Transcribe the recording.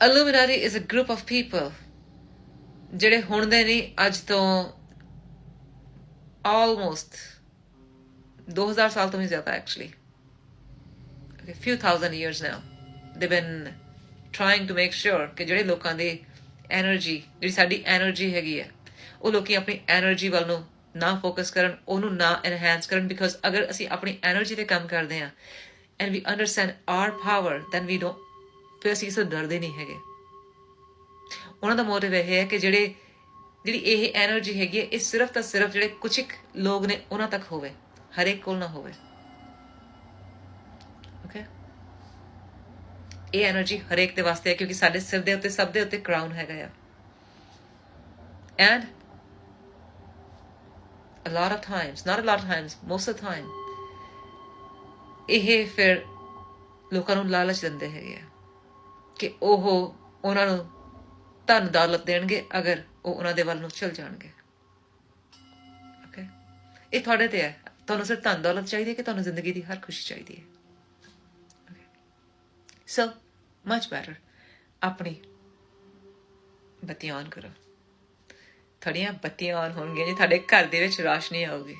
Illuminati is a group of people ਜਿਹੜੇ ਹੁਣ ਦੇ ਨਹੀਂ, ਅੱਜ ਤੋਂ ਆਲਮੋਸਟ 2000 ਸਾਲ ਤੋਂ ਵੀ ਜ਼ਿਆਦਾ actually okay, few thousand years now they've been trying to make sure ਕਿ ਜਿਹੜੇ ਲੋਕਾਂ ਦੀ એનર્ਜੀ ਜਿਹੜੀ ਸਾਡੀ એનર્ਜੀ ਹੈਗੀ ਹੈ, ਉਹ ਲੋਕੀ ਆਪਣੀ એનર્ਜੀ ਵੱਲ ਨੂੰ ਨਾ ਫੋਕਸ ਕਰਨ, ਉਹਨੂੰ ਨਾ ਐਨਹਾਂਸ ਕਰਨ ਬਿਕਾਜ਼ ਅਗਰ ਅਸੀਂ ਆਪਣੀ એનર્ਜੀ ਤੇ ਕੰਮ ਕਰਦੇ ਆ and we understand our power then we don't ਫਿਰ ਅਸੀਂ ਇਸ ਡਰਦੇ ਨਹੀਂ ਹੈਗੇ। ਉਹਨਾਂ ਦਾ ਮੋਟਿਵ ਇਹ ਹੈ ਕਿ ਜਿਹੜੇ, ਜਿਹੜੀ ਇਹ એનર્ਜੀ ਹੈਗੀ ਹੈ, ਇਹ ਸਿਰਫ ਤਾਂ ਸਿਰਫ ਜਿਹੜੇ ਕੁਝ ਇੱਕ ਲੋਕ ਨੇ, ਉਹਨਾਂ ਤੱਕ ਹੋਵੇ। ਹਰੇਕ ਕੋਲ ਨਾ ਹੋਵੇ। ਓਕੇ ਇਹ એનર્ਜੀ ਹਰੇਕ ਦੇ ਵਾਸਤੇ ਹੈ, ਕਿਉਂਕਿ ਸਾਡੇ ਸਿਰ ਦੇ ਉੱਤੇ, ਸਭ ਦੇ ਉੱਤੇ ਕਰਾਊਨ ਹੈਗਾ ਆ। And a lot of times, not a lot of times, most of the ਇਹ ਫਿਰ ਲੋਕਾਂ ਨੂੰ ਲਾਲਚ ਦਿੰਦੇ ਹੈਗੇ ਆ। ਕਿ ਉਹ ਉਹਨਾਂ ਨੂੰ ਧਨ ਦੌਲਤ ਦੇਣਗੇ ਅਗਰ ਉਹ ਉਹਨਾਂ ਦੇ ਵੱਲ ਨੂੰ ਚਲ ਜਾਣਗੇ। ਓਕੇ ਇਹ ਤੁਹਾਡੇ ਤੇ ਹੈ। ਤੁਹਾਨੂੰ ਸਿਰਫ ਧਨ ਦੌਲਤ ਚਾਹੀਦੀ ਹੈ ਕਿ ਤੁਹਾਨੂੰ ਜ਼ਿੰਦਗੀ ਦੀ ਹਰ ਖੁਸ਼ੀ ਚਾਹੀਦੀ ਹੈ। ਸੋ ਮਚ ਬੈਟਰ ਆਪਣੀ ਬੱਤੀਆਂ ਔਨ ਕਰੋ। ਤੁਹਾਡੀਆਂ ਬੱਤੀਆਂ ਔਨ ਹੋਣਗੀਆਂ ਜੀ। ਤੁਹਾਡੇ ਘਰ ਦੇ ਵਿੱਚ ਰੋਸ਼ਨੀ ਆਊਗੀ।